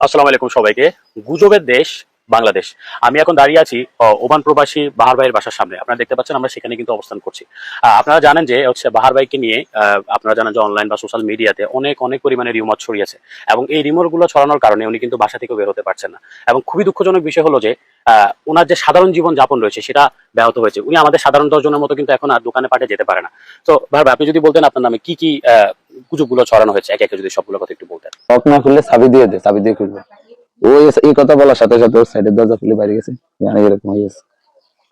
আসসালামু আলাইকুম সবাইকে। গুজবের দেশ, বাংলাদেশ। আমি এখন দাঁড়িয়ে আছি ওমান প্রবাসী বাহার ভাইয়ের বাসার সামনে। আপনারা দেখতে পাচ্ছেন আমরা সেখানে কিন্তু অবস্থান করছি। আপনারা জানেন যে, হচ্ছে বাহার ভাইকে নিয়ে আপনারা জানেন যে অনলাইন বা সোশ্যাল মিডিয়াতে অনেক অনেক পরিমাণে রিউমার ছড়িয়েছে এবং এই রিউমারগুলো ছড়ানোর কারণে উনি কিন্তু বাসা থেকে বের হতে পারছেন না। এবং খুবই দুঃখজনক বিষয় হলো যে ওনার যে সাধারণ জীবন যাপন রয়েছে, সেটা ব্যাহত হয়েছে। উনি আমাদের সাধারণ দশজনের মতো কিন্তু এখন আর দোকানে পাটে যেতে পারে না। তো ভাই আপনি যদি বলতেন আপনার নামে কি কি গুজবগুলো ছড়ানো হয়েছে একে একে যদি সবগুলো কথা একটু বলতেন। লক না খুললে চাবি দিয়ে দে চাবি দিয়ে খুলবে। ওই এই কথা বলার সাথে সাথে ওর সাইডের দরজা খুলে বাইরে গেছে। জানি এরকম হয়ে গেছে।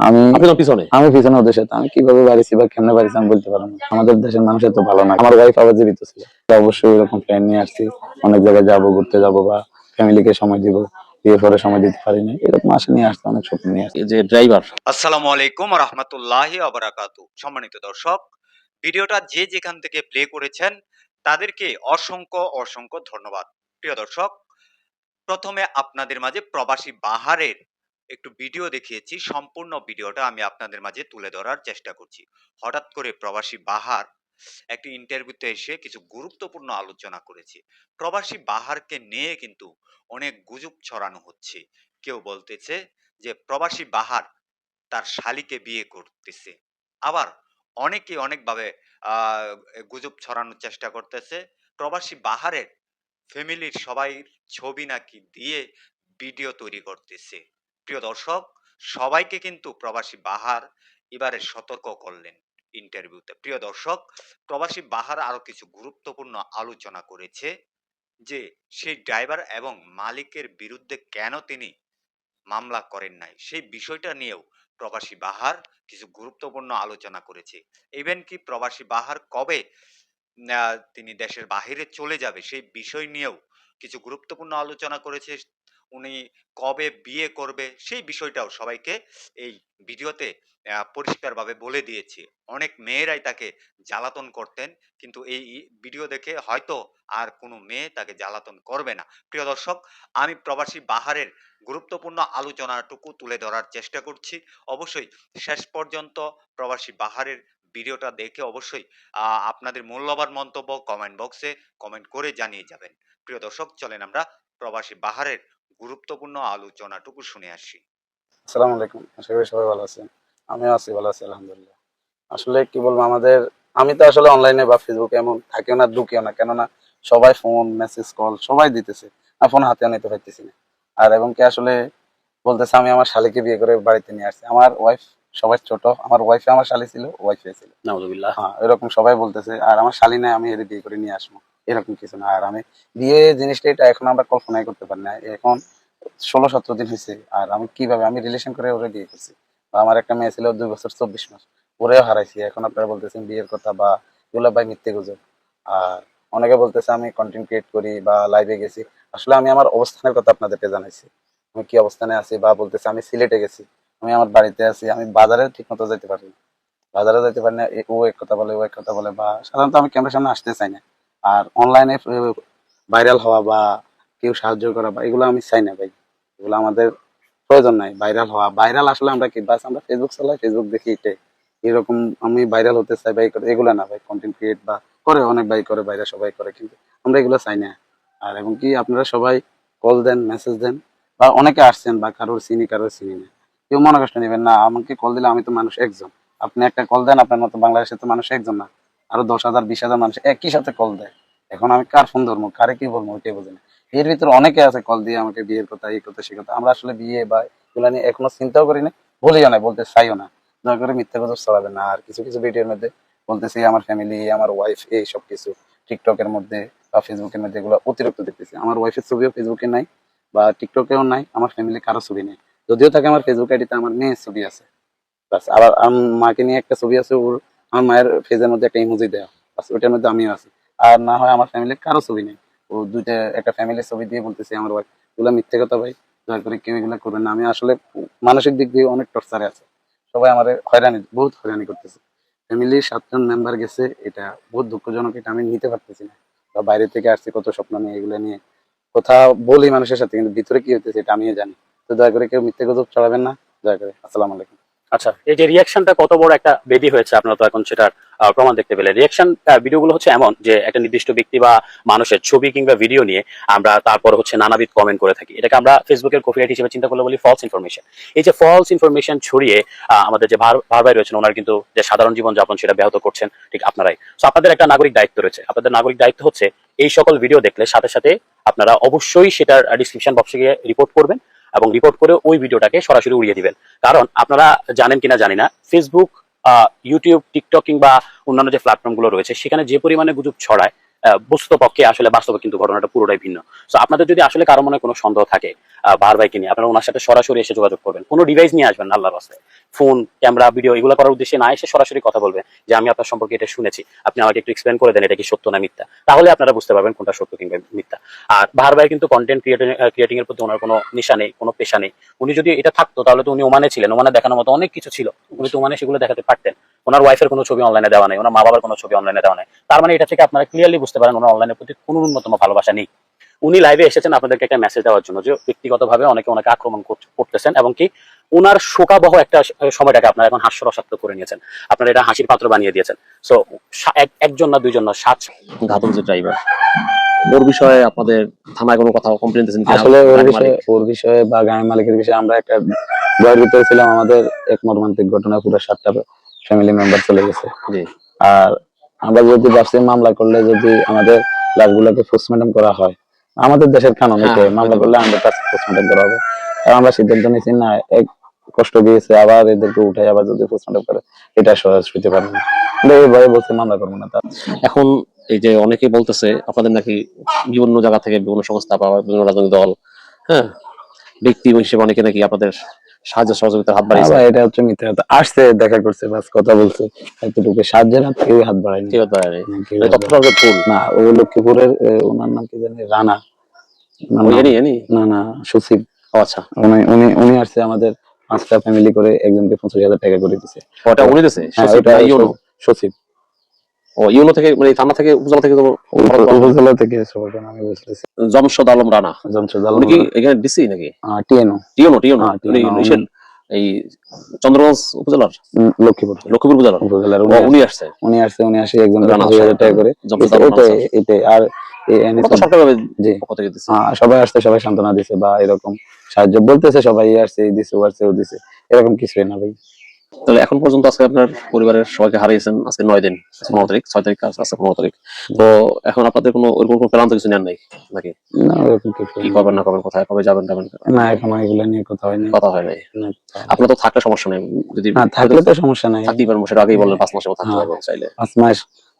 আমি আপনি পিছনে। আমি পিছনে ওদের সাথে। আমি কীভাবে বাড়িছি বা কেমনে বাড়িছি আমি বলতে পারব না। আমাদের দেশের মানুষের তো ভালো না। আমার ওয়াইফ আবার জীবিত ছিল। অবশ্যই এরকম প্ল্যান নিয়ে আসছি। অনেক জায়গায় যাব ঘুরতে যাব বা ফ্যামিলিকে সময় দিব। বিয়ে সময় দিতে পারি না এরকম আশা নিয়ে আসছে অনেক স্বপ্ন নিয়ে আসছে। যে ড্রাইভার আসসালামু আলাইকুম রহমতুল্লাহি আবরাকাতু সম্মানিত দর্শক ভিডিওটা যে যেখান থেকে প্লে করেছেন তাদেরকে অসংখ্য অসংখ্য ধন্যবাদ। প্রিয় দর্শক, প্রথমে আপনাদের মাঝে প্রবাসী বাহারের একটু ভিডিও দেখিয়েছি। সম্পূর্ণ ভিডিওটা আমি আপনাদের মাঝে তুলে ধরার চেষ্টা করছি। হঠাৎ করে প্রবাসী বাহার একটি ইন্টারভিউতে এসে কিছু গুরুত্বপূর্ণ আলোচনা করেছে। প্রবাসী বাহারকে নিয়ে কিন্তু অনেক গুজব ছড়ানো হচ্ছে। কেউ বলতেছে যে, প্রবাসী বাহার তার শালিকে বিয়ে করতেছে। আবার অনেকে অনেকভাবে গুজব ছড়ানোর চেষ্টা করতেছে। প্রবাসী বাহারের ফ্যামিলির সবাই ছবি নাকি দিয়ে ভিডিও তৈরি করতেছে। প্রিয় দর্শক, সবাইকে কিন্তু প্রবাসী বাহার এবারে সতর্ক করলেন ইন্টারভিউতে। প্রিয় দর্শক, প্রবাসী বাহার আরও কিছু গুরুত্বপূর্ণ আলোচনা করেছে যে, সেই ড্রাইভার এবং মালিকের বিরুদ্ধে কেন তিনি মামলা করেন নাই? সেই বিষয়টা নিয়েও প্রবাসী বাহার কিছু গুরুত্বপূর্ণ আলোচনা করেছে। ইভেন কি প্রবাসী বাহার কবে তিনি দেশের বাহিরে চলে যাবে সেই বিষয় নিয়েও কিছু গুরুত্বপূর্ণ আলোচনা করেছে উনি কবে বিয়ে করবে সেই বিষয়টাও সবাইকে এই ভিডিওতে পরিষ্কারভাবে বলে দিয়েছে। অনেক মেয়েরাই তাকে জ্বালাতন করতেন, কিন্তু এই ভিডিও দেখে হয়তো আর কোনো মেয়ে তাকে জ্বালাতন করবে না। প্রিয় দর্শক, আমি প্রবাসী বাহারের গুরুত্বপূর্ণ আলোচনাটুকু তুলে ধরার চেষ্টা করছি। অবশ্যই শেষ পর্যন্ত প্রবাসী বাহারের ভিডিওটা দেখে অবশ্যই আপনাদের মূল্যবান মন্তব্য কমেন্ট বক্সে কমেন্ট করে জানিয়ে যাবেন। প্রিয় দর্শক, চলেন আমরা প্রবাসী বাহারের গুরুত্বপূর্ণ আলোচনাটুকু শুনে আসি। আসসালামু আলাইকুম। আশা করি সবাই ভালো আছেন। আমিও আছি ভালো আছি আলহামদুলিল্লাহ। আসলে কি বলব আমাদের আমি তো আসলে অনলাইনে বা ফেসবুকে এমন থাকিও না ঢুকিও না। কেননা সবাই ফোন মেসেজ কল সবাই দিতেছে। আর ফোন হাতেও নিতে পারতেছি না। আর এবং কি আসলে বলতেছে আমি আমার শালিকে বিয়ে করে বাড়িতে নিয়ে আসছি। আমার ওয়াইফ সবাই ছোট। আমার ওয়াইফে আমার শালি ছিল ওয়াইফে ছিল। নাউজুবিল্লাহ। হ্যাঁ এরকম সবাই বলতেছে আর আমার শালি নাই আমি এর বিয়ে করে নিয়ে আসব। এরকম কিছু না। আর আমি বিয়ে জিনিসটা এটা এখন আমরা কল্পনাই করতে পারি না। এখন ষোলো সতেরো দিন হয়েছে, আর আমি কীভাবে আমি রিলেশন করে ওরে বিয়ে করছি? বা আমার একটা মেয়ে ছিল দুই বছর চব্বিশ মাস, ওরেও হারাইছি। এখন আপনারা বলতেছেন বিয়ের কথা বা এগুলো ভাই মিথ্যে গুজব। আর অনেকে বলতেছে আমি কন্টেন্ট ক্রিয়েট করি বা লাইভে গেছি। আসলে আমি আমার অবস্থানের কথা আপনাদেরকে জানাইছি। আমি কি অবস্থানে আছি বা বলতেছে আমি সিলেটে গেছি। আমি আমার বাড়িতে আছি, আমি বাজারে ঠিক মতো যেতে পারি না। বাজারে যেতে পারি না ও এক কথা বলে, ও এক কথা বলে বা সাধারণত আমি ক্যামেরার সামনে আসতে চাই না। আর অনলাইনে ভাইরাল হওয়া বা কেউ সাহায্য করা বা এগুলো আমি চাই না ভাই। এগুলো আমাদের প্রয়োজন নাই ভাইরাল হওয়া। ভাইরাল আসলে আমরা কি, বাস আমরা ফেসবুক চালাই ফেসবুক দেখি এটাই এরকম আমি ভাইরাল হতে চাই ভাই এগুলো না ভাই কন্টেন্ট ক্রিয়েট বা করে, অনেক ভাই করে, বাইরে সবাই করে, কিন্তু আমরা এগুলো চাই না। আর এবং কি আপনারা সবাই কল দেন মেসেজ দেন, বা অনেকে আসছেন বা কারোর চিনি কারোর চিনি না। কেউ মনে কষ্ট নেবেন না, আমাকে কল দিলে আমি তো মানুষ একজন। আপনি একটা কল দেন, আপনার মতো বাংলাদেশে তো মানুষ একজন না। আরও দশ হাজার, বিশ হাজার মানুষ একই সাথে কল দেয়। এখন আমি কার ফোন ধরবো, কারে কি বলব ওইটাই বোঝে না। এর ভিতরে অনেকে আছে কল দিয়ে আমাকে বিয়ের কথা, এই কথা, সে কথা। আমরা আসলে বিয়ে বা এগুলো নিয়ে এখনও চিন্তাও করি না বলিও না বলতে চাইও না। দয়া করে মিথ্যা কথা ছড়াবে না। আর কিছু কিছু ভিডিওর মধ্যে বলতেছি, আমার ফ্যামিলি আমার ওয়াইফ এই সব কিছু। টিকটকের মধ্যে বা ফেসবুকের মধ্যে এগুলো অতিরিক্ত দেখতেছি। আমার ওয়াইফের ছবিও ফেসবুকে নাই বা টিকটকেও নাই, আমার ফ্যামিলি কারও ছবি নেই। যদিও থাকে আমার ফেসবুক আইডিতে আমার মেয়ের ছবি আছে। বাস আবার মাকে নিয়ে একটা ছবি আছে ওর আমার মায়ের ফেজের মধ্যে একটা ইমোজি দেওয়া ওইটার মধ্যে আমিও আছি। আর না হয় আমার ফ্যামিলির কারও ছবি নেই। ও দুইটা, একটা ফ্যামিলির ছবি দিয়ে বলতেছি আমার ওয়াইফ এগুলো মিথ্যে কথা ভাই, দয়া করে কেউ এগুলো করবেন না। আমি আসলে মানসিক দিক দিয়ে অনেক টর্চারে আছে। সবাই আমার হয়রানি, বহুত হয়রানি করতেছে। ফ্যামিলির সাতজন মেম্বার গেছে, এটা বহুত দুঃখজনক, এটা আমি নিতে পারতেছি না। বা বাইরে থেকে আসছি, কত স্বপ্ন নিয়ে, এগুলো নিয়ে। কথা বলি মানুষের সাথে, কিন্তু ভিতরে কি হইতেছে, এটা আমিও জানি। তো দয়া করে কেউ মিথ্যে গুজব ছড়াবেন না। দয়া করে, আসসালামু আলাইকুম। আচ্ছা এই যে রিয়াকশনটা কত বড় একটা বেদি হয়েছে আপনারা তো এখন সেটার প্রমাণ দেখতে পেলেন। রিয়াকশন ভিডিওগুলো হচ্ছে এমন যে একটা নির্দিষ্ট ব্যক্তি বা মানুষের ছবি কিংবা ভিডিও নিয়ে আমরা তারপর হচ্ছে নানাবিধ কমেন্ট করে থাকি। এটাকে আমরা ফেসবুকের কপিরাইট হিসেবে চিন্তা করলে বলি ফলস ইনফরমেশন এই যে ফলস ইনফরমেশন ছড়িয়ে আমাদের যে ভার ভাই রয়েছেন, ওনার কিন্তু যে সাধারণ জীবন যাপন সেটা ব্যাহত করছেন ঠিক আপনারাই। তো আপনাদের একটা নাগরিক দায়িত্ব রয়েছে। আপনাদের নাগরিক দায়িত্ব হচ্ছে এই সকল ভিডিও দেখলে সাথে সাথে আপনারা অবশ্যই সেটার ডিসক্রিপশন বক্সে গিয়ে রিপোর্ট করবেন। এবং রিপোর্ট করে ওই ভিডিওটাকে সরাসরি উড়িয়ে দিবেন। কারণ আপনারা জানেন কিনা জানি না ফেসবুক ইউটিউব টিকটক কিংবা অন্যান্য যে প্ল্যাটফর্মগুলো রয়েছে, সেখানে যে পরিমাণে গুজব ছড়ায় বস্তু পক্ষে আসলে বাস্তবে কিন্তু ঘটনাটা পুরোটাই ভিন্ন। তো আপনাদের যদি আসলে কারও মনে কোনো সন্দেহ থাকে বার বাইকে নিয়ে। আপনারা ওনার সাথে সরাসরি এসে যোগাযোগ করবেন। কোনো ডিভাইস নিয়ে আসবেন আল্লাহর রাস্তায়। ফোন ক্যামেরা ভিডিও এগুলো করার উদ্দেশ্যে না এসে সরাসরি কথা বলবেন যে, আমি আপনার সম্পর্কে এটা শুনেছি। আপনি আমাকে একটু এক্সপ্লেন করে দেন এটা কি সত্য না মিথ্যা? তাহলে আপনারা বুঝতে পারবেন কোনটা সত্য কিংবা মিথ্যা। আর বাহার ভাই কিন্তু কন্টেন্ট ক্রিয়েটিং ক্রিয়েটিং এর প্রতি ওনার কোনো নিশা নেই, কোনো পেশা নেই। উনি যদি এটা থাকতো, তাহলে তো উনি ওমানে ছিলেন। ওমানে দেখানোর মতো অনেক কিছু ছিল। উনি তো ওমানে সেগুলো দেখাতে পারতেন। ওনার ওয়াইফের কোনো ছবি অনলাইনে দেওয়া নেই। ওনার মা বাবার কোনো ছবি অনলাইনে দেওয়া নেই। তার মানে এটা থেকে আপনারা ক্লিয়ারলি বুঝতে পারেন, ওনার অনলাইনের প্রতি কোনো ন্যূনতম ভালোবাসা নেই। উনি লাইভে এসেছেন আপনাদেরকে একটা মেসেজ দেওয়ার জন্য যে ব্যক্তিগতভাবে অনেকে ওনাকে আক্রমণ করতেছেন এবং কি ওনার শোকাবহ একটা সময়টাকে আপনারা এখন হাস্যরসাত্মক করে নিয়েছেন। আপনারা এটা হাসির পাত্র বানিয়ে দিয়েছেন। সো একজন না দুইজন না সাত ঘাতক যে ড্রাইভার ওর বিষয়ে আপনাদের থানায় কোনো কথা কমপ্লেন দিয়েছেন? আসলে ওর বিষয়ে ওর বিষয়ে বা গাড়ি মালিকের বিষয়ে আমরা একটা ভয়ের ভিতরে ছিলাম আমাদের এক মর্মান্তিক ঘটনা পুরো সাতটা ফ্যামিলি মেম্বার চলে গেছে। জি। আর আমরা যদি ভাবছি মামলা করলে যদি আমাদের লাশগুলোকে পোস্টমর্টম করা হয় আমাদের দেশের কানুন এতে হ্যাঁ, মামলা করলে আমাদের কাছে পোস্টমর্টম করা হবে। আমরা সিদ্ধান্ত নিয়েছি না এক কষ্ট দিয়েছে আবার এদেরকে উঠে আবার যদি পোস্টমর্টম করে এটা সহজ হইতে পারে না। এইভাবে বলছে মামলা করব না তা এখন এই যে অনেকে বলতেছে আপনাদের নাকি বিভিন্ন জায়গা থেকে বিভিন্ন সংস্থা বা বিভিন্ন রাজনৈতিক দল হ্যাঁ ব্যক্তি হিসেবে অনেকে নাকি আপনাদের সাহায্য সহযোগিতার হাত বাড়িয়েছে। এটা হচ্ছে মিথ্যা আসছে দেখা করছে বাস কথা বলছে। এতটুকু সাহায্যের হাত কেউ হাত বাড়ায়নি। কেউ বাড়ায়নি। না, কেউ এই হাত তথ্যটা হচ্ছে ভুল না ও লক্ষ্মীপুরের ওনার নাম কি জানি? রানা। না, না, সচিব আচ্ছা। উনি উনি উনি আসছে আমাদের পাঁচটা ফ্যামিলি করে একজনকে পঞ্চাশ হাজার টাকা করে দিছে। ওটা উনি দিয়েছে হ্যাঁ, সচিব ওটা না ইউনো সচিব ও ইউনো থেকে মানে থানা থেকে উপজেলা থেকে উপজেলা থেকে সবার আমি বলতেছি জমশদ আলম রানা। জমশেদ কি এখানে ডিসি নাকি? টিএনও টিউনো, ইসের এই চন্দ্রগঞ্জ উপজেলার? লক্ষ্মীপুর। লক্ষ্মীপুর উপজেলার? উপজেলার উনি আসছে। উনি আসছে উনি আসে হাজার টাকা করে। এটাই আলম আর সবাই আসছে সবাই সান্ত্বনা দিছে বা এরকম সাহায্য বলতেছে সবাই আসছে দিছে ও আসছে ও দিছে। এরকম কিছুই না ভাই। তাহলে এখন পর্যন্ত আজকে আপনার পরিবারের সবাইকে হারিয়েছেন আজকে নয় দিন পনেরো তারিখ ছয় তারিখ আজ- আজকে পনেরো তারিখ। তো এখন আপনাদের কোনো ওরকম কোনো প্ল্যান তো কিছু নেন নাই নাকি? না কিছু কি করবেন না করবেন কোথায় কবে যাবেন যাবেন না এখন এগুলো নিয়ে কথা হয়নি কথা হয় নাই। আপনার তো থাকলে সমস্যা নেই যদি না থাকলে তো সমস্যা নাই। থাকতেই পারেন সেটা আগেই বললেন পাঁচ মাসের মতো থাকতে হ্যাঁ। পারবেন চাইলে। পাঁচ মাস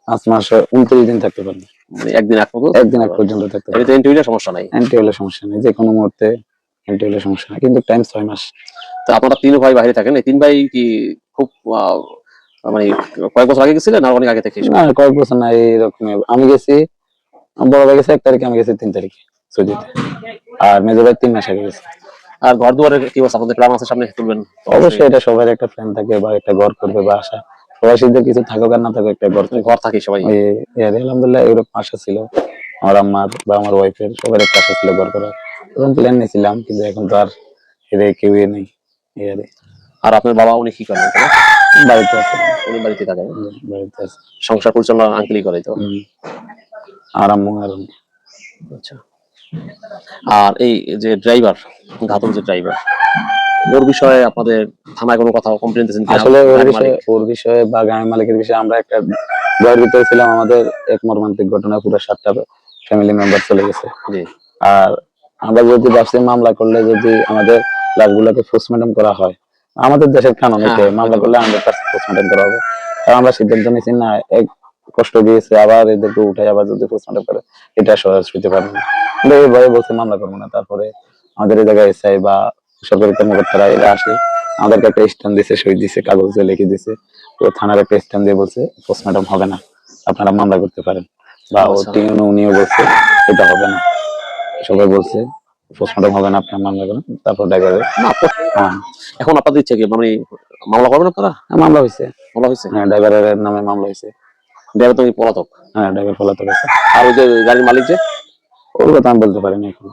পাঁচ মাস উনত্রিশ দিন থাকতে পারবে মানে একদিন এক পর্যন্ত একদিন এক পর্যন্ত থাকতে পারবে এমনিতে ইন্টারভিউ সমস্যা নাই। এন্ট্রি হলে সমস্যা নেই যে কোনো মুহূর্তে। হলে সমস্যা কিন্তু টাইম ছয় মাস। তো আপনারা তিন ভাই বাইরে থাকেন এই তিন ভাই কি খুব মানে কয়েক বছর আগে গেছিলেন আর অনেক আগে থেকে? না কয়েক বছর না এইরকম আমি গেছি আমার বড় ভাই গেছে এক তারিখে আমি গেছি তিন তারিখে সৌদিতে। আর মেজর ভাই তিন মাস আগে গেছে। আর ঘর দুয়ারের কি অবস্থা? আপনাদের প্ল্যান আছে সামনে তুলবেন। অবশ্যই এটা সবার একটা প্ল্যান থাকে বা একটা ঘর করবে বা আশা। প্রবাসীদের কিছু থাকুক আর না থাকুক একটা ঘর। ঘর থাকি সবাই। আলহামদুলিল্লাহ এরকম আশা ছিল। আমার আম্মার বা আমার ওয়াইফের সবার একটা আশা ছিল ঘর করার। এরকম প্ল্যান নিয়েছিলাম কিন্তু এখন তো আর এদের কেউ নেই এই আর আপনার বাবা উনি কি করেন? বাড়িতে আছে। উনি বাড়িতে থাকেন বাড়িতে আছে। সংসার পরিচালনা আঙ্কেলই করে তো? আর আম্মু আর আচ্ছা। আর এই যে ড্রাইভার ঘাতক যে ড্রাইভার ওর বিষয়ে আপনাদের থানায় কোনো কথা কমপ্লেন দিয়েছেন আসলে ওর বিষয়ে ওর বিষয়ে বা গাড়ি মালিকের বিষয়ে আমরা একটা ভয়ের ভিতরে ছিলাম। আমাদের এক মর্মান্তিক ঘটনা পুরো সাতটা ফ্যামিলি মেম্বার চলে গেছে। জি। আর আমরা যদি ভাবছি মামলা করলে যদি আমাদের লাশগুলোকে পোস্টমর্টম করা হয় আমাদের দেশের কানুন এতে হ্যাঁ, মামলা করলে আমাদের কাছে পোস্টমর্টম করা হবে। আর আমরা সিদ্ধান্ত নিয়েছি না এক কষ্ট দিয়েছে আবার এদেরকে উঠে আবার যদি পোস্টমর্টম করে এটা সহজ হইতে পারে না। আমরা এই ভয়ে বলছে মামলা করব না। তারপরে আমাদের এই জায়গায় এসআই বা সরকারি কর্মকর্তারা এরা আসে আমাদেরকে একটা স্ট্যাম্প দিছে সই দিছে কাগজে লিখে দিছে। তো থানার একটা স্ট্যাম্প দিয়ে বলছে পোস্টমর্টম হবে না আপনারা মামলা করতে পারেন। বা ও আচ্ছা। উনিও বলছে এটা হবে না। সবাই বলছে পোস্টমর্টম হবে না আপনার মামলা করেন তারপর দেখা যাবে। হ্যাঁ। এখন আপনাদের ইচ্ছে কি? মানে মামলা করবেন আপনারা? হ্যাঁ, মামলা হয়েছে। মামলা হয়েছে? হ্যাঁ ড্রাইভারের নামে মামলা হয়েছে। ড্রাইভার তো পলাতক? হ্যাঁ ড্রাইভার পলাতক আছে। আর ওই যে গাড়ির মালিক যে? ওর কথা আমি বলতে পারিনি এখন।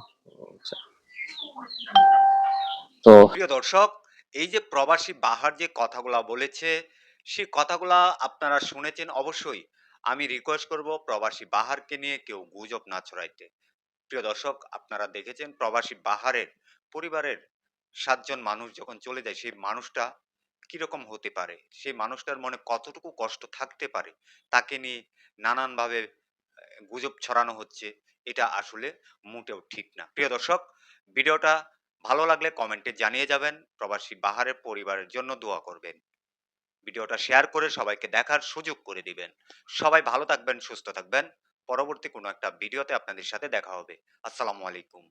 তো প্রিয় দর্শক এই যে প্রবাসী বাহার যে কথাগুলা বলেছে সেই কথাগুলা আপনারা শুনেছেন অবশ্যই। আমি রিকোয়েস্ট করব প্রবাসী বাহারকে নিয়ে কেউ গুজব না ছড়াইতে। প্রিয় দর্শক, আপনারা দেখেছেন প্রবাসী বাহারের পরিবারের সাতজন মানুষ যখন চলে যায়, সেই মানুষটা কীরকম হতে পারে? সেই মানুষটার মনে কতটুকু কষ্ট থাকতে পারে? তাকে নিয়ে নানানভাবে গুজব ছড়ানো হচ্ছে। এটা আসলে মোটেও ঠিক না। প্রিয় দর্শক, ভিডিওটা ভালো লাগলে কমেন্টে জানিয়ে যাবেন, প্রবাসী বাহারের পরিবারের জন্য দোয়া করবেন। ভিডিওটা শেয়ার করে সবাইকে দেখার সুযোগ করে দিবেন। সবাই ভালো থাকবেন, সুস্থ থাকবেন। পরবর্তী কোনো একটা ভিডিওতে আপনাদের সাথে দেখা হবে। আসসালামু আলাইকুম।